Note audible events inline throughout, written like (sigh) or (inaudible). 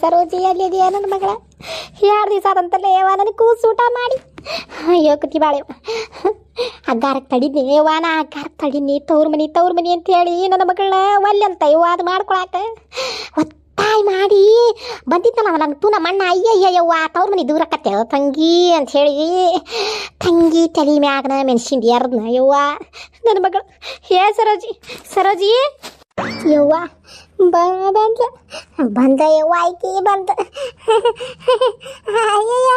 ಸರೋಜಿ ಎಲ್ಲಿದೆಯಾ ನನ್ನ ಮಗಳ? ಎರಡು ದಿವಸ ಆದಂತಲ್ಲ ಯವ್ವ ನನಗೆ ಕೂಸು ಊಟ ಮಾಡಿ. ಅಯ್ಯೋ ಕತಿ ಬಾಳೆ ಅಗ್ಗಾರಕ್ಕೆ ತಡಿದ್ನಿ ಯವ್ವ, ನಾ ಹಗ್ಗಾರಕ್ಕೆ ತಡಿದ್ನಿ ತವ್ರ ಮನಿ ತವ್ರ ಮನಿ ಅಂತ ಹೇಳಿ ನನ್ನ ಮಗಳನ್ನ ಒಲ್ಲೆ ಅಂತ ಯವ್ವ ಅದು ಮಾಡ್ಕೊಳಕ. ಒತ್ತಾಯ ಮಾಡಿ. ಬಂದಿತ್ತಲ್ಲ ನಂಗೆ ತೂ ನಮ್ಮ ಅಣ್ಣ ಅಯ್ಯ ಯವ್ವ, ತವ್ರ ಮನಿ ದೂರಕ್ಕತ್ತೆ ತಂಗಿ ಅಂತ ಹೇಳಿ. ತಂಗಿ ತಲೆ ಮ್ಯಾಗನ ಮೆಣಸಿಂದ ಎರ್ದ್ನ ಯವ್ವ. ನನ್ನ ಮಗಳು. ಹೇ ಸರೋಜಿ ಸರೋಜಿ. ಯವ್ವ ಬಂದ. ಬಂದ ಯವ್ವ ಆಯ್ಕೆ ಬಂದ. ಅಯ್ಯಯ್ಯ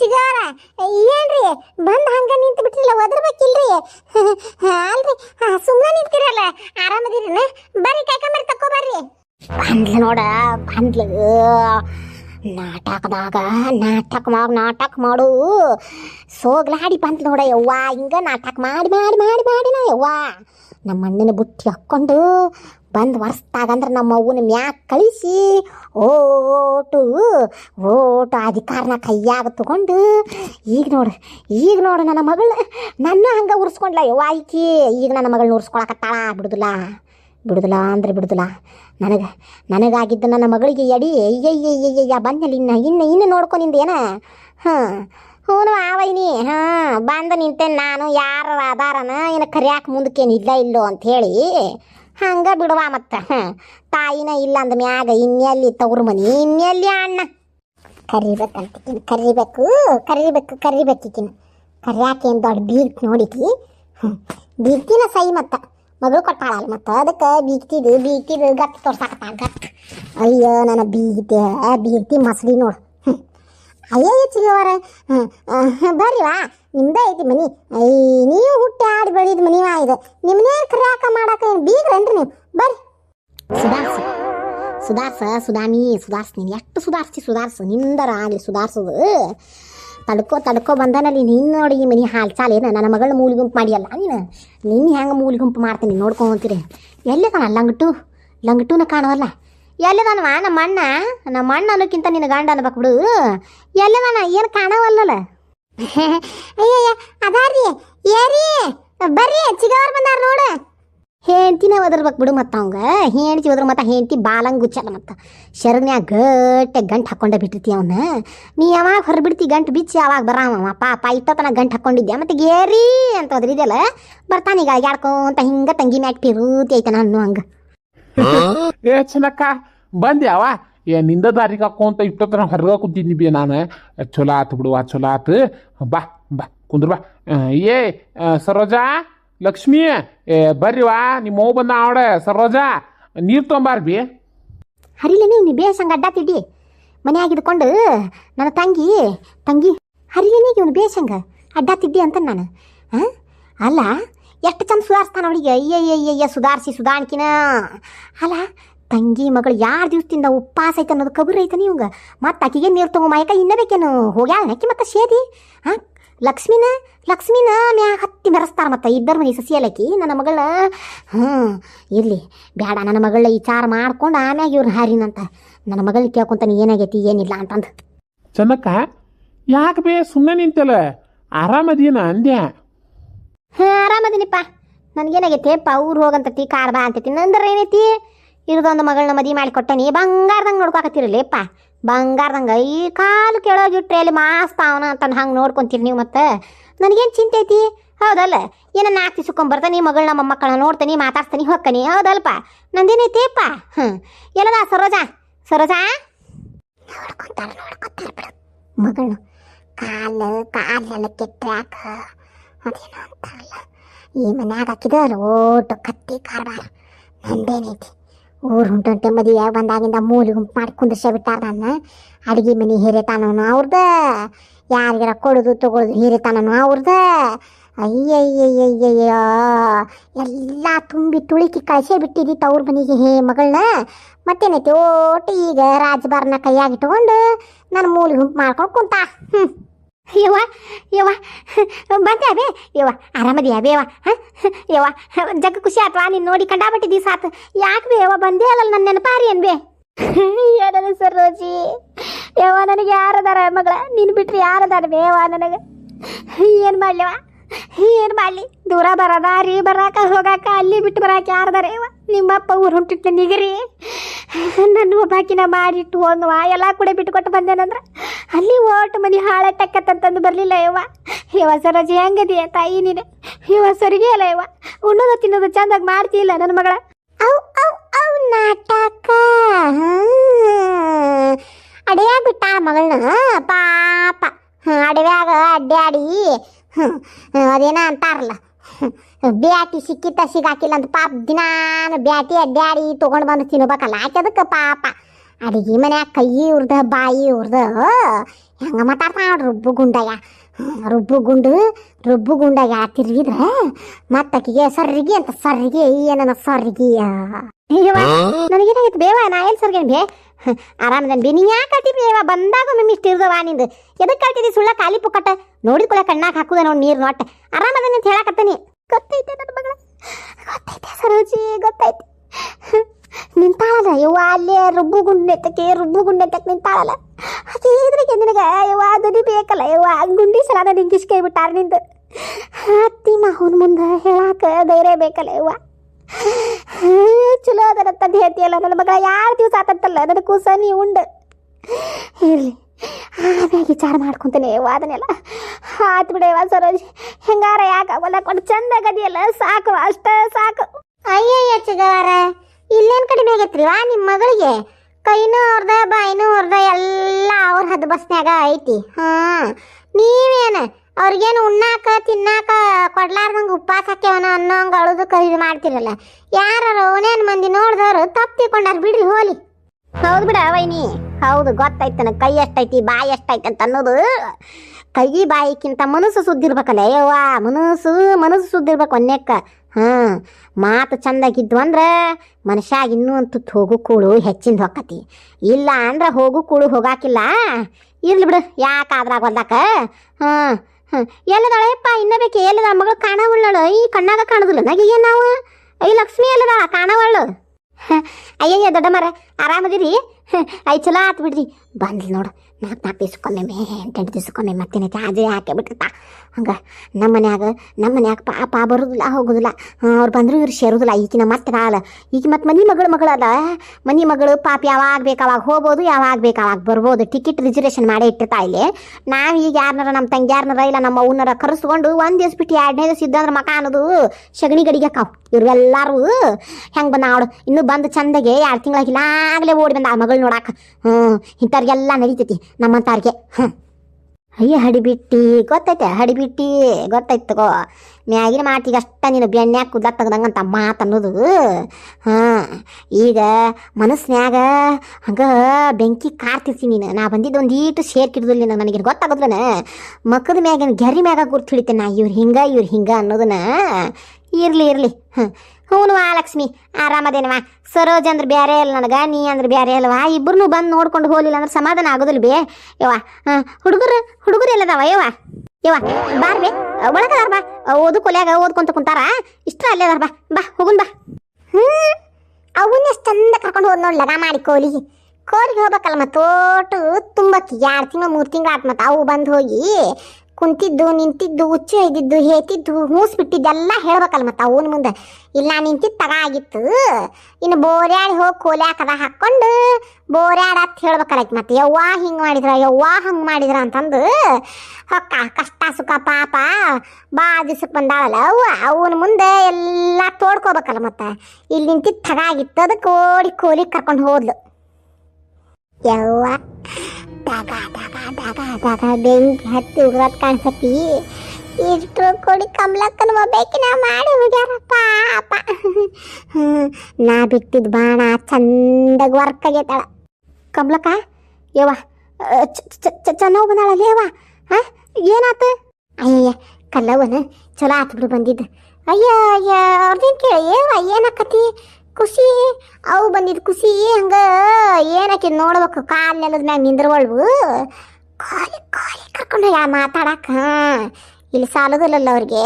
ಚಿಗಾರ ಏನ್ರಿ? ಬಂದ ಹಂಗ ನಿಂತು ಒದ್ರ ಒದರ್ಬೇಕಿಲ್ರಿ? ಅಲ್ರಿ ಸುಮ್ಮನೆ ನಿಂತಿರಲ್ಲ, ಆರಾಮದಿರಿನ? ಬರ್ರಿ ಕಾಯ್ಕೊಂಬರ್ರಿ ತಕೋ ಬರ್ರಿ. ಬಂದ್ಲು ನೋಡ, ಬಂದ್ಲು. ನಾಟಕದಾಗ ನಾಟಕದಾಗ ನಾಟಕ ಮಾಡು. ಸೋಗ್ಲಾಡಿ ಬಂತು ನೋಡ ಯವ್ವ, ಹಿಂಗ ನಾಟಕ ಮಾಡಿ ಮಾಡಿ ಮಾಡಿ ಮಾಡಿ ನಾ ಯವ್ವ. ನಮ್ಮ ಅಣ್ಣನ ಬುಟ್ಟಿ ಹಾಕ್ಕೊಂಡು ಬಂದು ವರ್ಷದಾಗಂದ್ರೆ ನಮ್ಮ ಅವ್ವನ ಮ್ಯಾಕ್ ಕಳಿಸಿ ಓಟು ಓಟು ಅಧಿಕಾರನ ಕೈಯಾಗ ತಗೊಂಡು, ಈಗ ನೋಡು ಈಗ ನೋಡು ನನ್ನ ಮಗಳು, ನನ್ನ ಹಂಗೆ ಉರ್ಸ್ಕೊಂಡ್ಲ ಯವ್ವ ಆಯ್ಕಿ ಈಗ ನನ್ನ ಮಗಳನ್ನ ಉರ್ಸ್ಕೊಳಕತ್ತಾಳ, ಬಿಡುದಿಲ್ಲ ಬಿಡುದಿಲ್ಲ ಅಂದ್ರೆ ಬಿಡುದಿಲ್ಲ. ನನಗೆ, ನನಗಾಗಿದ್ದ ನನ್ನ ಮಗಳಿಗೆ ಎಡಿ, ಅಯ್ಯಯ್ಯಯ್ಯಯ್ಯ ಬಂದಲ್ಲಿ ಇನ್ನು ಇನ್ನು ಇನ್ನು ನೋಡ್ಕೊಂಡಿಂದೇನ ಹಾಂ ಹ್ಞೂ ಆವೈನಿ, ಹಾಂ, ಬಂದು ನಿಂತೆ ನಾನು, ಯಾರು ಅದಾರನ ಏನು ಕರಿಯಾಕ ಮುಂದಕ್ಕೇನು ಇಲ್ಲ ಇಲ್ಲೋ ಅಂತ ಹೇಳಿ ಹಂಗೆ ಬಿಡುವ ಮತ್ತೆ. ಹಾಂ ತಾಯಿನ ಇಲ್ಲ ಅಂದ ಮ್ಯಾಗ ಇನ್ನೆಲ್ಲಿ ತವ್ರ ಮನಿ ಇನ್ನೆಲ್ಲಿ ಅಣ್ಣ. ಕರಿಬೇಕಂತ ಕರಿಬೇಕು ಕರಿಬೇಕು ಕರಿಬೇಕಿಕಿನ ಕರಿಯಾಕೆ ಏನು ದೊಡ್ಡ ಬೀಗ್ ನೋಡಿಕಿ. ಹ್ಞೂ ಬೀಗ್ತಿನ ಸೈ ಮತ್ತೆ. ಮಗಳು ಕೊಟ್ಟಾಳಲ್ಲ ಮತ್ತೆ. ಅದಕ್ಕೆ ಬೀಗ್ತಿದು ಬೀಗ್ತಿದು ಗಟ್ಟಿ ತೋರ್ಸಾಕತ್ತ ಗತ್ ಅಯ್ಯೋ, ನನ್ನ ಬೀಗ್ತೆ ಬೀಗ್ತಿ ಮಸಡಿ ನೋಡು. ಅಯ್ಯೋ ಚಿಗವರ ಬರ್ರಿ ವಾ. ನಿಮ್ದೇ ಐತಿ ಮನಿ. ಅಯ್ಯ ನೀವು ಹುಟ್ಟಿ ಆಡಿ ಬೆಳೆದ ಮನಿವಾ ಇದೆ. ನಿಮ್ಮನ್ನೇನು ಕರಿಯಾಕ ಮಾಡಾಕ ಏನು ಬೀಗ್ರೇನ್ರಿ ನೀವು? ಬರ್ರಿ. ಸುಧಾರ್ಸ ಸುಧಾರ್ಸ, ಸುಧಾಮಿ, ಸುಧಾರ್ಸ್ ನೀನು. ಎಷ್ಟು ಸುಧಾರಿಸಿ, ಸುಧಾರ್ಸು. ನಿಂದರ ಆಗಲಿ ಸುಧಾರ್ಸೋದು. ತಡ್ಕೋ ತಡ್ಕೋ ಬಂದನಲ್ಲಿ ನೀನು ನೋಡಿ ಈ ಮನೆ ಹಾಲು ಚಾಲೇನು ನನ್ನ ಮಗಳ ಮೂಲಿ ಗುಂಪು ಮಾಡಿಯಲ್ಲ ನೀನು? ನಿನ್ನ ಹೆಂಗೆ ಮೂಲಿ ಗುಂಪು ಮಾಡ್ತೀನಿ ನೋಡ್ಕೊಂತೀರಿ ಎಲ್ಲಿದಾನ ಲಂಗಟು? ಲಂಗಟೂನ ಕಾಣವಲ್ಲ? ಎಲ್ಲಿದಾನವ? ನಮ್ಮ ಅಣ್ಣ? ನಮ್ಮ ಅಣ್ಣ ಅನ್ನೋಕ್ಕಿಂತ ನಿನ್ನ ಗಂಡ ಅನ್ಬೇಕು ಬಿಡು. ಎಲ್ಲಿದಾನ? ಏನು ಕಾಣವಲ್ಲಲ್ಲ (laughs) ಅಯ್ಯಯ್ಯ ಅದಾರಿ ಏರಿ, ಬರ್ರಿ. ಚಿಗವ್ರು ಬಂದಾರ ನೋಡು. ಹೆಂಡ್ತಿನ ಒದರ್ಬೇಕು ಬಿಡು ಮತ್ತು ಅವಂಗ. ಹೆಂಡ್ತಿ ಒದ್ರ ಮತ್ತೆ ಹೆಂಡ್ತಿ ಬಾಲಂಗ್ ಗುಚ್ಚಲ್ಲ ಮತ್ತು. ಶರಣ್ಯಾಗ ಗಟ್ಟೆ ಗಂಟು ಹಾಕೊಂಡೆ ಬಿಟ್ಟಿರ್ತಿ ಅವನ್ನ ನೀ ಯಾವಾಗ ಹೊರಬಿಡ್ತಿ ಗಂಟು ಬಿಚ್ಚಿ, ಅವಾಗ ಬರಾವ ಪಾಪ, ಇಟ್ಟತನ ಗಂಟು ಹಾಕೊಂಡಿದ್ದೆ ಮತ್ತೆ ಗೇರಿ ಅಂತ ಹೋದ್ರಿದೆಯಲ್ಲ ಬರ್ತಾನೀಗ ಯಾಡ್ಕೊಂತ ಹಿಂಗೆ ತಂಗಿ ಮ್ಯಾಟ್ ಪಿರೂತಿ ಐತನ ಅನ್ನೋ ಹಂಗೆ ಏ ಚೆನ್ನಕ್ಕ ಬಂದ್ಯಾವ? ಏ, ನಿಂದ ದಾರಿಗೆ ಹಾಕೊಂತ ಇಷ್ಟೊತ್ತನ ಹೊರಗೆ ಕುಂತಿದ್ನಿ ಬಿ ನಾನು ಚಲೋ ಆತು ಬಿಡುವ ಚಲೋ ಆತು. ಬಾ ಬಾ, ಕುಂದ್ರ ಬಾ. ಏ ಸರೋಜಾ, ಲಕ್ಷ್ಮಿ, ಏ ಬರ್ರಿವಾ ನಿಮ್ಮ ಮೋ ಬಂದ ಅವಡೆ ಸರೋಜಾ, ನೀರು ತೊಂಬಾರ್ ಬಿ ಹರಿಲೇನೆ, ನೀ ಬೇಸಂಗ ಅಡ್ಡ ತಿಡ್ಡಿ. ಮನ್ಯಾಗ ಇದ್ಕೊಂಡು ನನ್ನ ತಂಗಿ ತಂಗಿ ಹರಿಲೇನೆ ಇವನು ಬೇಸಂಗ ಅಡ್ಡ ತಿದ್ದಿ ಅಂತ ನಾನು. ಹಾಂ ಅಲ್ಲ ಎಷ್ಟು ಚಂದ ಸುಧಾರಿಸ್ತಾನ ಅವಳಿಗೆ? ಅಯ್ಯಯ್ಯಯ್ಯ ಸುಧಾರಿಸಿ, ಸುಧಾಣಿಕಿನ. ಅಲ್ಲ, ತಂಗಿ ಮಗಳು ಯಾರು ದಿವಸದಿಂದ ಉಪ್ಪಾಸ ಐತೆ ಅನ್ನೋದು ಕಬೂರ್ ಐತೆ ಇವಂಗ ಮತ್ತೆ ಆಕಿಗೆ ನೀರು ತಗೋ ಮಾಯಕ ಇನ್ನ ಬೇಕೇನು? ಹೋಗ್ಯಾಳ ನಕ್ಕಿ ಮತ್ತೆ ಸೇದಿ. ಹಾಂ ಲಕ್ಷ್ಮಿನ ಲಕ್ಷ್ಮಿನ ಮ್ಯಾ ಹತ್ತಿ ಮೆರೆಸ್ತಾರ ಮತ್ತೆ ಇಬ್ಬರು ಮನೆ ಸಸಿಯಲಕ್ಕಿ ನನ್ನ ಮಗಳ. ಹ್ಞೂ ಇರಲಿ. ಬ್ಯಾಡ, ನನ್ನ ಮಗಳ ವಿಚಾರ ಮಾಡ್ಕೊಂಡು ಆಮ್ಯಾಗ ಇವ್ರನ್ನ ಹಾರಿನಂತ. ನನ್ನ ಮಗಳನ್ನ ಕೇಳ್ಕೊಂತಾನೆ ಏನಾಗೈತಿ, ಏನಿಲ್ಲ ಅಂತಂದು. ಚನ್ನಕ್ಕ, ಯಾಕೆ ಬೇ ಸುಮ್ಮನೆ ನಿಂತಲ್ಲ? ಆರಾಮದೀನ ಅಂದ್ಯಾ? ಹಾಂ, ಆರಾಮದಿನಿಪ್ಪ. ನನಗೇನಾಗೈತಿ ಊರು ಹೋಗಂತತಿ, ಕಾರ್ ಬಾ ಅಂತೈತಿ. ನಂದ್ರೆ ಏನೈತಿ ಇರೋದೊಂದು ಮಗಳನ್ನ ಮದಿ ಮಾಡಿ ನೀ ಬಂಗಾರದಂಗೆ ನೋಡ್ಕೊಕತ್ತಿರಲಿಪ್ಪ ಬಂಗಾರದಂಗೆ ಈ ಕಾಲು ಕೆಳಗಿಟ್ರೆ ಅಲ್ಲಿ ಮಾಸ್ತ ಅವನ ಅಂತ ಹಂಗೆ ನೋಡ್ಕೊಂತೀರಿ ನೀವು ಮತ್ತೆ. ನನಗೇನು ಚಿಂತೆ ಐತಿ? ಹೌದಲ್ಲ. ಏನೋ ನಾಲ್ಕು ದಿವ್ಸಕ್ಕೊಂಡ್ ಬರ್ತಾನೆ ಮಗಳನ್ನ ಮೊಮ್ಮಕ್ಕಳನ್ನ ನೋಡ್ತಾನೆ ಮಾತಾಡ್ತಾನೆ ಹೊಕ್ಕನಿ. ಹೌದಲ್ಪ ನಂದೇನೈತಿ ಅಪ್ಪ ಹ್ಞೂ ಎಲ್ಲದ, ಸರೋಜಾ? ಸರೋಜಾ? ನೋಡ್ಕೊತಾಳೆ ನೋಡ್ಕೊತಾಳೆ ಬಿಡು. ಮಗಳು ಕಾಲು ಕಾಲೆಲ್ಲ ಕೆಟ್ಟಾಕ ಅದೇನೋ ಅಂತಾರಲ್ಲ ಈ ಮನ್ಯಾಗ ಹಾಕಿದ ಓಟು ಕತ್ತಿ ಕಾರ್ಬಾರ ನಂದೇನೈತಿ? ಊರು ಹುಂಟಂಟೆ ಮದುವೆ ಬಂದಾಗಿಂದ ಮೂಲಿ ಗುಂಪು ಮಾಡಿ ಕುಂದಿರ್ಸೇ ಬಿಟ್ಟಾರ ನನ್ನ. ಅಡಿಗೆ ಮನೆ ಹಿರಿತಾನನು ಅವ್ರದ್ದು ಯಾರಿಗಾರ ಕೊಡೋದು ತಗೊಳ್ಳೋದು ಹಿರಿತಾನನು ಅವ್ರದ್ದು ಅಯ್ಯಯ್ಯಯ್ಯಯ್ಯ ಎಲ್ಲ ತುಂಬಿ ತುಳುಕಿ ಕಳಿಸೇ ಬಿಟ್ಟಿದ್ದಿ ತವ್ರ ಮನೆಗೆ ಹೇ ಮಗಳನ್ನ ಮತ್ತೇನೈತಿ? ಓಟು ಈಗ ರಾಜಭಾರನ ಕೈಯಾಗಿಟ್ಕೊಂಡು ನಾನು ಮೂಲಿ ಗುಂಪು ಮಾಡ್ಕೊಂಡು ಕುಂತ. ಹ್ಞೂ ಯವ್ವ ಯವ್ವ ಬಂದೆ ಬೇ ಯವ್ವ ಆರಾಮದಿಯಾ ಬೇವ ಯವ್ವ, ಜಗ್ಗ ಖುಷಿ ಆತ್ವಾ ನೀನು ನೋಡಿ ಕಂಡಾಪಟ್ಟಿ ಆತು ಯಾಕೆ ಬೇ ಯವ್ವ, ಬಂದೇ ಅಲ್ಲ ನನ್ನ ನೆನಪಾರಿ ಏನು ಬೇ ಸರ್ ರೋಜಿ? ಯವ್ವ, ನನಗೆ ಯಾರದಾರ ಮಗಳ? ನೀನು ಬಿಟ್ರೆ ಯಾರದಾರ ಬೇವ ನನಗೆ? ಏನು ಮಾಡ್ಲಿವ ಏನು ಮಾಡಲಿ? ದೂರ ಬರದ ರೀ ಬರಾಕ, ಹೋಗಾಕ, ಅಲ್ಲಿ ಬಿಟ್ಟು ಬರಾಕ ಯಾರದಾರ ಯವ್ವ? ನಿಮ್ಮಪ್ಪ ಊರು ಹೊಂಟಿಟ್ಟ ನಿಗರಿ. ನನ್ನ ಒಬ್ಬಾಕಿನ ಮಾಡಿಟ್ಟು ಹೋಗುವ ಎಲ್ಲ ಕೂಡ ಬಿಟ್ಟು ಕೊಟ್ಟು ಬಂದೇನಂದ್ರ? ಅಲ್ಲಿ ಓಟ್ ಮನಿ ಹಾಳಟ್ಟಕ್ಕಂತಂದು ಬರಲಿಲ್ಲ ಯವ್ವ. ಇವ ಸರೋಜಿ ಹೆಂಗದಿಯ ತಾಯಿ ನೀನು? ಇವ ಸರಿಗೆ ಅಲ್ಲ ಯವ್ವ. ಉಣ್ಣೋದು ತಿನ್ನೋದು ಚಂದಾಗಿ ಮಾಡ್ತಿಲ್ಲ ನನ್ನ ಮಗಳ? ಅವ್ ಅವ್ ಅವ್ ನಾಟಕ. ಅಡೆಯಾಗ ಬಿಟ್ಟ ಮಗಳನ್ನ? ಪಾಪ. ಅಡವ್ಯಾಗ ಅಡ್ಡಾಡಿ ಅದೇನ ಅಂತಾರಲ್ಲ. ಬ್ಯಾಟಿ ಸಿಕ್ಕಿತ್ತ ಸಿಗಾಕಿಲ್ಲ ಅಂತ ಪಾಪ ದಿನಾನು ಬ್ಯಾಟಿ ಅಡ್ಡಾಡಿ ತೊಗೊಂಡು ಬಂದು ತಿನ್ಬೇಕಲ್ಲ. ಆಕೆ ಪಾಪ. ಅಡಿಗೆ ಮನ್ಯಾಗ ಕೈ ಉರ್ದ ಬಾಯಿ ಉರ್ದ ಹೆಂಗ ಮಾತಾಡ್ತಾಳ ರುಬ್ಬು ಗುಂಡಯ್ಯ ರುಬ್ಬು ಗುಂಡು ರುಬ್ಬು ಗುಂಡಯ್ಯ ತಿರುಗಿದ್ರ ಮತ್ತಕಿಗೆ ಸರ್ರಿಗೆ ಅಂತ ಸರ್ರಿಗೆ ಏನನ ಸರ್ಗಿಯ ನನಗೇನಾಗಿತ್ತು ಬೇವ? ನಾ ಎಲ್ಲಿ ಸರ್ಗೆ ಬೇ ಆರಾಮದನ್ ಬಿ ನೀ ಯಾಕೆ ಕಟ್ಟಿದ್ರಿ ಬೇವ? ಬಂದಾಗ ಒಮ್ಮೆ ಇಷ್ಟ ಇರ್ದವ ನಿಂದು. ಎದಕ್ಕೆ ಕಳ್ತಿದಿ? ಸುಳ್ಳ ಖಾಲಿ ಪುಕ್ಕಟ ನೋಡಿದ್ಕೊಳ್ಳೆ ಕಣ್ಣಾಗ ಹಾಕುದ ನೋಡಿ ನೀರು ನೋಟ್ಟೆ. ಆರಾಮದನ್ ಅಂತ ಹೇಳಕತ್ತೀನಿ. ಗೊತ್ತೈತೆ ನನ್ನ ಮಗಳ. ಗೊತ್ತೈತೆ ಸರೋಜಿ ಗೊತ್ತೈತೆ. ನಿಂತಾಳಲ್ಲ? ಯವ್ವ, ಅಲ್ಲೇ ರುಬ್ಬು ಗುಂಡೆತ್ತಕ್ಕೆ ರುಬ್ಬು ಗುಂಡೆತ್ತಕ್ಕೆ ನಿಂತಾಳಲ್ಲ? ಅದೇದ್ರಿಗೆ ನಿನಗೆ, ಯವ್ವ ದುಡಿ ಬೇಕಲ್ಲ? ಯವ್ವ, ಗುಂಡಿ ಸಲಾದ ನಿಂಗೆ ಕೈ ಬಿಟ್ಟಾರ ನಿಂದು. ಅತ್ತಿ ಮಾವನ ಮುಂದೆ ಹೇಳಾಕ ಧೈರ್ಯ ಬೇಕಲ್ಲ, ಯವ್ವ? ಚಲೋ ಅದರಂತಂದು ಹೇಳ್ತೀಯಲ್ಲ ನನ್ನ ಮಗಳ ಯಾರು ದಿವಸ ಆತಂತಲ್ಲ? ನನ್ನ ಕೂಸ ನೀ ಉಂಡು. ಇರಲಿ. ಆಮ್ಯಾಗ ವಿಚಾರ ಮಾಡ್ಕೊಂತೇನೆ, ಯವ್ವ, ಅದನ್ನೆಲ್ಲ. ಆತು ಬಿಡವ್ವ ಸರೋಜಿ. ಹೆಂಗಾರ ಯಾಕೆ ಅವಲ್ಲ? ಕೊಟ್ಟು ಚಂದ ಗದಿಯಲ್ಲ? ಸಾಕು, ಅಷ್ಟ ಸಾಕು. ಅಯ್ಯಯ್ಯ ಚಿಗವಾರ. ಇಲ್ಲೇನು ಕಡಿಮೆ ಆಗೈತ್ರಿ? ವಾ ನಿಮ್ಮ ಮಗಳಿಗೆ. ಕೈನೂ ಅವ್ರದ, ಬಾಯಿನೂ ಅವ್ರದ, ಎಲ್ಲ ಅವ್ರ ಹದ್ ಬಸ್ನ್ಯಾಗ ಐತಿ. ಹಾಂ, ನೀವೇನು? ಅವ್ರಿಗೇನು ಉಣ್ಣಾಕ, ತಿನ್ನಾಕ ಕೊಡ್ಲಾರ್ದಂಗೆ ಉಪ್ಪಾಸ ಹಾಕ್ಯವನ ಅನ್ನೋಂಗೆ ಅಳುದು ಕೈ ಮಾಡ್ತಿರಲ್ಲ. ಯಾರ ಓನೇನು ಮಂದಿ ನೋಡಿದವರು ತಪ್ಪು ತಿಳ್ಕೊಂಡಾರ ಬಿಡ್ರಿ, ಹೋಲಿ. ಹೌದು ಬಿಡ ವೈನಿ. ಹೌದು ಗೊತ್ತೈತೆ ನನಗೆ ಕೈ ಎಷ್ಟೈತಿ, ಬಾಯಿ ಎಷ್ಟೈತೆ ಅಂತ ಅನ್ನೋದು. ಕೈ ಬಾಯಿಕ್ಕಿಂತ ಮನಸ್ಸು ಸುದ್ದಿರ್ಬೇಕಲ್ಲ ಅಯ್ಯವ್ವ ಮನಸ್ಸು ಮನಸ್ಸು ಸುದ್ದಿರ್ಬೇಕು ಒನ್ನೆಕ್ಕ ಹಾಂ ಮಾತು ಚಂದಾಗಿದ್ವು ಅಂದ್ರೆ ಮನುಷ್ಯಾಗ ಇನ್ನೂ ಅಂತೂ ಹೋಗು ಕೂಳು ಹೆಚ್ಚಿಂದ ಹೊಕ್ಕತಿ. ಇಲ್ಲ ಅಂದ್ರೆ ಹೋಗು ಕೂಳು ಹೋಗಾಕಿಲ್ಲ. ಇರ್ಲಿ ಬಿಡು, ಯಾಕೆ ಅದ್ರಾಗ ಹೊಲ್ದಾಕ? ಹಾಂ ಹಾಂ ಎಲ್ಲದಳೆಯಪ್ಪ ಇನ್ನ ಬೇಕು? ಎಲ್ಲದ ಮಗಳು ಕಾಣವಳ್ಳಳು ಈ ಕಣ್ಣಾಗ ಕಾಣುದಿಲ್ಲ. ನನಗೆ ನಾವು? ಐ, ಲಕ್ಷ್ಮಿ ಎಲ್ಲದ ಕಾಣವಳ್ಳು ಅಯ್ಯಯ್ಯ ದೊಡ್ಡ ಮರ ಆರಾಮದಿರಿ ಐ, ಚಲೋ ಆತು ಬಿಡ್ರಿ. ಬಂದ್ಲಿ ನೋಡು ನಾಲ್ಕು ನಾಲ್ಕು ದಿವ್ಸಕ್ಕೊಮ್ಮೆ ಎಂಟೆಂಟು ದಿವ್ಸಕ್ಕೊಮ್ಮೆ ಮತ್ತೇನೈತೆ? ಅದೇ ಹಾಕಿ ಬಿಟ್ಟಿರ್ತ ಹಂಗೆ ನಮ್ಮ ಮನ್ಯಾಗ ನಮ್ಮ ಮನ್ಯಾಗ ಪಾಪ ಬರೋದಿಲ್ಲ, ಹೋಗೋದಿಲ್ಲ. ಅವ್ರು ಬಂದರೂ ಇವ್ರು ಸೇರೋದಿಲ್ಲ, ಈಕಿನ ಮತ್ತೆ ಬಾಳ ಈಗ ಮತ್ತೆ ಮನಿ ಮಗಳು ಮಗಳಲ್ಲ ಮನೆ ಮಗಳು ಪಾಪ ಯಾವಾಗ ಬೇಕು ಅವಾಗ ಹೋಗ್ಬೋದು, ಯಾವಾಗ ಬೇಕು ಅವಾಗ ಬರ್ಬೋದು. ಟಿಕೆಟ್ ರಿಸರ್ವೇಷನ್ ಮಾಡಿ ಇಟ್ಟಿರ್ತಾ ಇಲ್ಲಿ. ನಾವು ಈಗ ಯಾರನ್ನಾರ ನಮ್ಮ ತಂಗಿ ಯಾರನ್ನಾರ ಇಲ್ಲ ನಮ್ಮ ಅವನಾರ ಕರೆಸ್ಕೊಂಡು ಒಂದು ದಿವ್ಸ ಬಿಟ್ಟು ಎರಡನೇ ದಿವಸ ಇದ್ದಂದ್ರೆ ಮಕ ಅನ್ನೋದು ಸಗಣಿ ಗಡಿಗೆ ಕಾವು ಇವ್ರೆಲ್ಲರೂ ಹೆಂಗೆ ಬಂದ ನೋಡು, ಇನ್ನೂ ಬಂದು ಚಂದಗೆ ಎರಡು ತಿಂಗಳಾಗಿಲ್ಲ ಆಗಲೇ ಓಡಿ ಬಂದ ಆ ಮಗಳು ನೋಡಾಕ. ಹ್ಞೂ ಇಂಥವ್ರಿಗೆಲ್ಲ ನಡೀತೈತಿ ನಮ್ಮಂಥವ್ರಿಗೆ. ಹ್ಞೂ ಅಯ್ಯ, ಹಡಿಬಿಟ್ಟಿ ಗೊತ್ತೈತೆ ಹಡಿಬಿಟ್ಟಿ ಗೊತ್ತೈತೆ ಗೋ ಮ್ಯಾಗಿನ ಮಾತಿಗೆ ಅಷ್ಟ ನೀನು ಬೆಣ್ಣೆ ಕುದ್ಲ ತೆಗ್ದಂಗಂತ ಮಾತು ಅನ್ನೋದು. ಹಾಂ, ಈಗ ಮನಸ್ನ್ಯಾಗ ಹಂಗೆ ಬೆಂಕಿ ಕಾರ್ತಿರ್ತೀನಿ ನೀನು. ನಾ ಬಂದಿದ್ದು ಒಂದು ಈಟು ಕಿಡ್ದು ನೀನು ನನಗೆ ಗೊತ್ತಾಗೋದ್ರನ? ಮಕ್ಕದ ಮ್ಯಾಗಿನ ಗೆರಿ ಮ್ಯಾಗ ಗುರ್ತು ನಾ. ಇವ್ರು ಹಿಂಗೆ ಇವ್ರು ಹಿಂಗೆ ಅನ್ನೋದನ್ನ. ಇರಲಿ ಇರಲಿ. ಹ್ಞೂ ಹ್ಞೂ ವಾ ಲಕ್ಷ್ಮಿ, ಆರಾಮದೇನವಾ? ಸರೋಜ್ ಅಂದ್ರೆ ಬ್ಯಾರೆ ಇಲ್ಲ ನನಗೆ, ನೀ ಅಂದ್ರೆ ಬ್ಯಾರೆ ಅಲ್ವಾ ಇಬ್ಬರನ್ನು ಬಂದು ನೋಡ್ಕೊಂಡು ಹೋಲಿಲ್ಲ ಅಂದ್ರೆ ಸಮಾಧಾನ ಆಗೋದಿಲ್ಲ ಬೇ. ಯವ್ವ ಹುಡುಗರು ಹುಡುಗರು ಎಲ್ಲದವ? ಯವ್ವ ಯವ್ವ ಬಾರ್ಬೇ ಒಳಗದಾರ ಬಾ. ಓದು ಕೊಲೆಯಾಗ, ಓದ್ಕೊಂತ ಕುಂತಾರ. ಇಷ್ಟ ಅಲ್ಲೇ ಬಾ. ಬಾ, ಹೋಗುನ್ ಬಾ. ಹ್ಞೂ ಅವನ್ನೆಷ್ಟು ಚಂದ ಕರ್ಕೊಂಡು ಹೋದ್ ನೋಡಿ ಮಾಡಿ ಕೋಲಿ. ಕೋಲಿಗೆ ಹೋಗ್ಬೇಕಲ್ಲ ಮತ್ತು ತೋಟು ತುಂಬಕ್ಕೆ ಎರಡು ತಿಂಗಳು, ಮೂರು ತಿಂಗಳು ಆತ್ ಅವು ಬಂದು ಹೋಗಿ ಕುಂತಿದ್ದು, ನಿಂತಿದ್ದು, ಹುಚ್ಚು ಒಯ್ದಿದ್ದು ಹೇತಿದ್ದು ಹೂಸ್ ಬಿಟ್ಟಿದ್ದೆಲ್ಲ ಹೇಳ್ಬೇಕಲ್ಲ ಮತ್ತು ಅವನ ಮುಂದೆ. ಇಲ್ಲ ನಿಂತಿದ್ದು ತಗ ಆಗಿತ್ತು. ಇನ್ನು ಬೋರ್ಯಾಡಿ ಹೋಗಿ ಕೋಲ್ಯಾಕ ಕದ ಹಾಕ್ಕೊಂಡು ಬೋರ್ಯಾಡ ಅಂತ ಹೇಳ್ಬೇಕಲ್ಲ ಮತ್ತೆ. ಯವ್ವ ಹಿಂಗೆ ಮಾಡಿದ್ರ, ಯವ್ವ ಹಂಗೆ ಮಾಡಿದ್ರ ಅಂತಂದು ಹೊಕ್ಕ, ಕಷ್ಟ, ಸುಖ, ಪಾಪ ಬಾ ದಿವ್ಸಕ್ಕೆ ಬಂದಾಳಲ್ಲ ಅವ್ವ. ಅವನ ಮುಂದೆ ಎಲ್ಲ ತೋಡ್ಕೋಬೇಕಲ್ಲ ಮತ್ತೆ. ಇಲ್ಲಿ ನಿಂತಿದ್ದು ತಗ ಆಗಿತ್ತು ಅದಕ್ಕೆ ಓಡಿ ಕೋಲಿ ಕರ್ಕೊಂಡು ಹೋದ್ಲು. ಯವ್ವ. ಬೆಂಕಿ ಹತ್ತಿ ಉಗ್ರತ್ ಕಾಣಿಸತಿ ಇಷ್ಟು ಕೊಡಿ ಕಮಲಕ್ಕನ ಒಬ್ಬೇಕಿನ ಮಾಡಿ ಹೋಗ್ಯಾರಪ್ಪ ಅಪ್ಪ ನಾ ಬಿಟ್ಟಿದ್ ಬಾಣ ಚಂದಾಗ ವರ್ಕ್ ಆಗೈತಾಳ ಕಮಲಕ್ಕ ಯವ್ವ ಚೆನ್ನಾಗಿ ಬಂದಾಳಲ್ಲ ಯವ್ವ ಹಾ ಏನಾತ ಅಯ್ಯಯ್ಯ ಕಲ್ಲವನ ಚಲೋ ಆತು ಬಿಡು ಬಂದಿದ್ದು ಅಯ್ಯ ಅಯ್ಯ ಅವ್ರದೇನು ಕೇಳಿ ಏವ ಏನಾಕತಿ ಖುಷಿ ಅವು ಬಂದಿದ್ದು ಖುಷಿ ಹಂಗ ಏನಕ್ಕೆ ನೋಡ್ಬೇಕು ಕಾಲ್ ನೆಲದ ಮ್ಯಾಗ ನಿಂದ್ರವಳ್ವು ಕಾಲಿ ಕಾಲಿ ಕರ್ಕೊಂಡು ಯಾ ಮಾತಾಡಕ. ಇಲ್ಲಿ ಸಾಲದಿಲ್ಲಲ್ಲ ಅವ್ರಿಗೆ.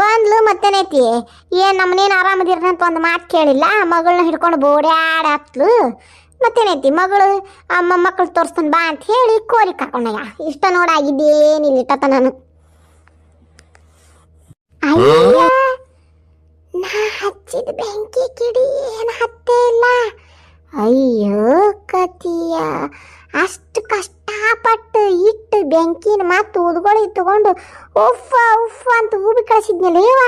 ಬಂದ್ಲು ಮತ್ತೇನೈತಿ? ಏನು ನಮ್ಮನೇನು ಆರಾಮದಿರ ಅಂತ ಒಂದು ಮಾತು ಕೇಳಿಲ್ಲ ಮಗಳನ್ನ ಹಿಡ್ಕೊಂಡು ಬೋಡ್ಯಾಡ ಹತ್ಲು. ಮತ್ತೇನೈತಿ ಮಗಳು? ಅಮ್ಮ ಮಕ್ಕಳು ತೋರಿಸ್ತಾನೆ ಬಾ ಅಂತ ಹೇಳಿ ಕೋರಿ ಕರ್ಕೊಂಡಯ್ಯ ಇಷ್ಟ ನೋಡಾಗಿದ್ದೇನಿಲ್ಲ ಇಟ್ಟತ ನಾನು. ಅಯ್ಯ ನಾ ಹಚ್ಚಿದ ಬೆಂಕಿ ಕಿಡಿ ಏನು ಹತ್ತೇ ಇಲ್ಲ. ಅಯ್ಯೋ ಕತಿಯ, ಅಷ್ಟು ಕಷ್ಟಪಟ್ಟು ಇಟ್ಟು ಬೆಂಕಿನ ಮತ್ತು ಉದ್ಗೊಳಿ ತಗೊಂಡು ಉಫ್ಫ ಉಫ್ಫ ಅಂತ ಊಬಿ ಕಳಿಸಿದ್ನಲ್ಲೇವ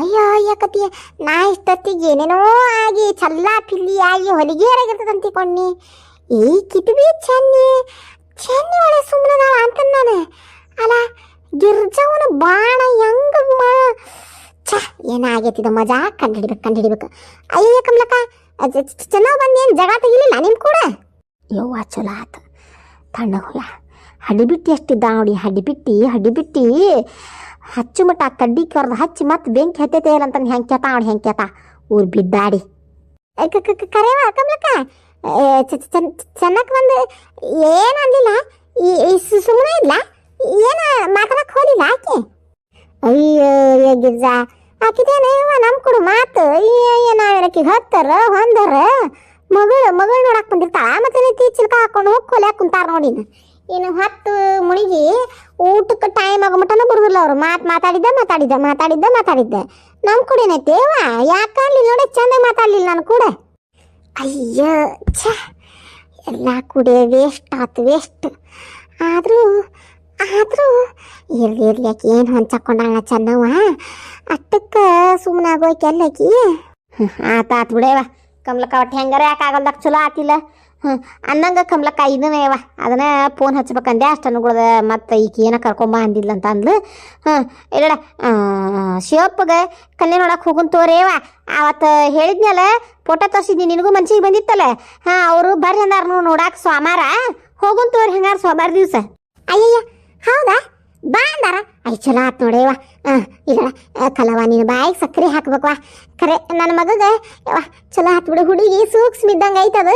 ಅಯ್ಯೋ, ಅಯ್ಯ ಕತಿಯ, ನಾ ಇಷ್ಟೊತ್ತಿಗೆ ಏನೇನೋ ಆಗಿ ಚಲ್ಲ ಪಿಲ್ಲಿ ಆಗಿ ಹೊಲಿಗೆಯರಾಗಿರ್ತದೆ ಕೊಣ್ಣಿ. ಈ ಕಿಟ್ಬಿ ಚೆನ್ನಿ ಚೆನ್ನಿ ಒಳ್ಳೆ ಸುಮ್ಮನದಾಳ ಅಂತ ನಾನು. ಅಲ್ಲ, ಗಿರ್ಜವನ ಬಾಣ ಹೆಂಗ ಮಾ ಮಜಾ ಏನಾಗೈತಿದ ಮಜಾ ಕಂಡಿಡಿಬೇಕು ಕಂಡಿಡಿಬೇಕು ಅಯ್ಯ ಕಮಲಕ್ಕ ಚೆನ್ನಾಗಿ ಬಂದೇನು ಜಗ ತೆಗಿಲಿಲ್ಲ ನಿಮ್ಮ ಕೂಡ? ಯವ್ವ, ಚಲೋ ಆತ. ತಣ್ಣಗೋಯ ಹಡಿಬಿಟ್ಟಿ ಎಷ್ಟಿದ್ದ ನೋಡಿ ಹಡಿಬಿಟ್ಟಿ ಹಡಿಬಿಟ್ಟಿ ಹಚ್ಚು ಮಟ್ಟ ಕಡ್ಡಿ ಕರ್ದು ಹಚ್ಚಿ ಮತ್ತೆ ಬೆಂಕಿ ಹತ್ತೈತೆ ಇಲ್ಲ ಅಂತ ಹೆಂಗೆ ಕೇತ ನೋಡಿ ಹೆಂಗೆ ಕೇತ ಊರ್ ಬಿದ್ದಾಡಿ. ಕರೆವ ಕಮಲಕ್ಕ ಚೆನ್ನಾಗಿ ಬಂದು, ಏನು ಅಂದಿಲ್ಲ? ಈ ಸುಮ್ಮನೆ ಇಲ್ಲ ಏನ ಮಾತಾಡಕ್ಕೆ ಹೋಲಿಲ್ಲ ಆಕೆ? ಅಯ್ಯೋ ಗಿರ್ಜಾ. ಆಕಿದೇನ ಇವ ನಮ್ಮ ಕೊಡು ಮಾತು ನಾವೇನಕ್ಕೆ ಹತ್ತರ, ಹೊಂದರ, ಮಗಳು ಮಗಳು ನೋಡಕ್ ಬಂದಿರ್ತಾಳ, ಮತ್ತೆ ನೀತಿ ಚಿಲ್ಕ ಹಾಕೊಂಡು ಹೋಗಿ ಕುಂತಾರ ನೋಡಿನ ಇನ್ನು ಹತ್ತು ಮುಳುಗಿ ಊಟಕ್ಕೆ ಟೈಮ್ ಆಗೋ ಮಟನ ಬರುದಿಲ್ಲ ಅವ್ರು. ಮಾತು ಮಾತಾಡಿದ್ದ ಮಾತಾಡಿದ್ದ ಮಾತಾಡಿದ್ದ ಮಾತಾಡಿದ್ದ. ನಮ್ಮ ಕೂಡ ಏನೈತಿ ಅವ ಯಾಕಲ್ಲಿ ನೋಡಿ ಚಂದ ಮಾತಾಡ್ಲಿಲ್ಲ ನಾನು ಕೂಡ. ಅಯ್ಯ, ಛ, ಎಲ್ಲ ಕೂಡ ವೇಸ್ಟ್ ಆತು ವೇಸ್ಟ್ ಆದರೂ ಆದರೂ ಇರ್ಲಿ ಇರ್ಲಿ ಆಕಿ, ಏನು ಹೊಂಚಕೊಂಡಾಳ ಚೆನ್ನವ್ವ ಅಷ್ಟಕ್ಕೆ ಸುಮ್ಮನೆ ಆಗೋಯ್ಕೆ ಎಲ್ಲಾಕಿ ಆತ, ಆತ್ ಬಿಡೇವ ಕಮಲಕ್ಕ ಒಟ್ಟು ಹೆಂಗಾರ ಯಾಕೆ ಆಗಲ್ದಾಗ ಚಲೋ ಆತಿಲ್ಲ. ಹ್ಞೂ ಅನ್ನಂಗೆ ಕಮ್ಲಕ್ಕ ಇದನ್ನೇ ಯವ ಅದನ್ನ ಫೋನ್ ಹಚ್ಬೇಕಂದೆ ಅಷ್ಟು ಅನ್ಕೊಳ್ದ ಮತ್ತು ಈಕೆ ಏನ ಕರ್ಕೊಂಬ ಅಂದಿಲ್ಲ ಅಂತ ಅಂದ್ಲು. ಹಾಂ ಇಲ್ಲ ಶಿವಪ್ಪಗೆ ಕನ್ಯೆ ನೋಡಕ್ಕೆ ಹೋಗುನ್ ತೋರೇವ ಅವತ್ತು ಹೇಳಿದ್ನಲ್ಲ, ಫೋಟೋ ತೋರಿಸಿದ್ನಿ, ನಿನಗೂ ಮನ್ಸಿಗೆ ಬಂದಿತ್ತಲ್ಲ. ಹಾಂ, ಅವರು ಬರ್ರಿ ಅಂದಾರ ನೋಡಾಕ ಸೋಮಾರ. ಹೋಗುನ್ ತೋರಿ, ಹೆಂಗಾರ ಸೋಮಾರ ದಿವಸ. ಅಯ್ಯಯ್ಯ ಹೌದಾ? ಬಾ ಅಂದಾರ. ಐ, ಚಲೋ ಆತ್ ನೋಡೇವ ಇಲ್ಲ ಕಲವ ನೀನು ಬಾಯಿಗೆ ಸಕ್ಕರೆ ಹಾಕ್ಬೇಕವ ಕರೆ ನನ್ನ ಮಗಗ, ಯವ್ವ, ಚಲೋ ಆತ್ ಬಿಡು. ಹುಡುಗಿ ಸೂಕ್ಷ್ಮ ಇದ್ದಂಗೆ ಐತದ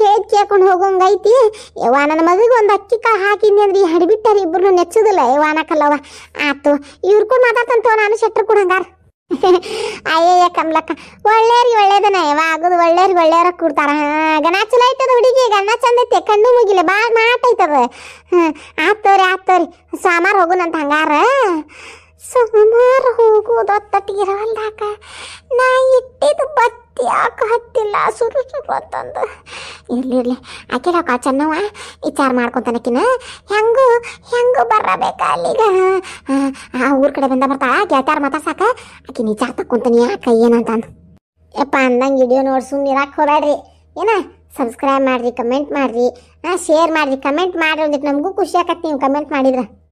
ಹೇಗೆ ಕೇಳ್ಕೊಂಡು ಹೋಗೋಂಗೆ ಐತಿ. ಯವ್ವ ನನ್ನ ಮಗಗೆ ಒಂದು ಅಕ್ಕಿ ಕಾಳು ಹಾಕಿದ್ನಿ ಅಂದ್ರೆ ಈ ಹಡಿಬಿಟ್ಟಾರ ಇಬ್ರು ನೆಚ್ಚುದಿಲ್ಲ. ಯವ್ವ ಕಲವ ಆತು, ಇವ್ರು ಕೂಡ ಮಾತಾಡ್ತಂತವ ನಾನು ಶೆಟ್ರು ಕೂಡ ಹಂಗಾರ. ಅಯ್ಯಯ್ಯ ಕಮಲಕ್ಕ ಒಳ್ಳೇರಿ ಒಳ್ಳೇದನ ಯಾವಾಗದು ಒಳ್ಳೇರಿ ಒಳ್ಳೆಯವ್ರ ಕೊಡ್ತಾರ. ಗಣ ಚಲೋ ಐತದ ಹುಡುಗಿ ಗಣ ಚಂದ ಐತೆ, ಕಣ್ಣು ಮುಗಿಲ್ಲ ಭಾಳ ಮಾಟ ಐತದ. ಆತೋರಿ ಆತ್ತೋರಿ ಸಾಮಾರು ಹೋಗುನಂತ ಹಂಗಾರ. ಸೋಮಾರ ಹೋಗೋದು ತಟ್ಟಿಗಿರವಲ್ದಾಕ ನಾ ಇಟ್ಟಿದ್ದು ಬತ್ತಿ ಯಾಕೆ ಹತ್ತಿಲ್ಲ ಸುರು ಸುರು ಅಂತಂದು ಇರ್ಲಿ ಇರ್ಲಿ. ಆಕಿರಕ್ಕ ಚೆನ್ನವ ವಿಚಾರ ಮಾಡ್ಕೊತಾನಕಿನ. ಹೆಂಗು ಹೆಂಗು ಬರಬೇಕ ಅಲ್ಲಿಗ? ಆ, ಊರ್ ಕಡೆ ಬಂದ ಬರ್ತಾಳ ಗೆಳತಾರ ಮಾತಾಡ್ಸಾಕ ಆಕಿ ವಿಚಾರ ತಕ್ಕೊಂತಾನೆ ಯಾಕ ಏನಂತ ಯಪ್ಪ ಅಂದಂಗೆ ವಿಡಿಯೋ ನೋಡಿ ಸುಮ್ಮನೆ ಇರಾಕ್ ಹೋಗ್ಬೇಡ್ರಿ. ಏನ? ಸಬ್ಸ್ಕ್ರೈಬ್ ಮಾಡ್ರಿ ಕಮೆಂಟ್ ಮಾಡ್ರಿ. ಶೇರ್ ಮಾಡ್ರಿ ಕಮೆಂಟ್ ಮಾಡ್ರಿ ಅಂದ್ರೆ ನಮಗೂ ಖುಷಿ ಆಕತ್ ನೀವು ಕಮೆಂಟ್ ಮಾಡಿದ್ರೆ.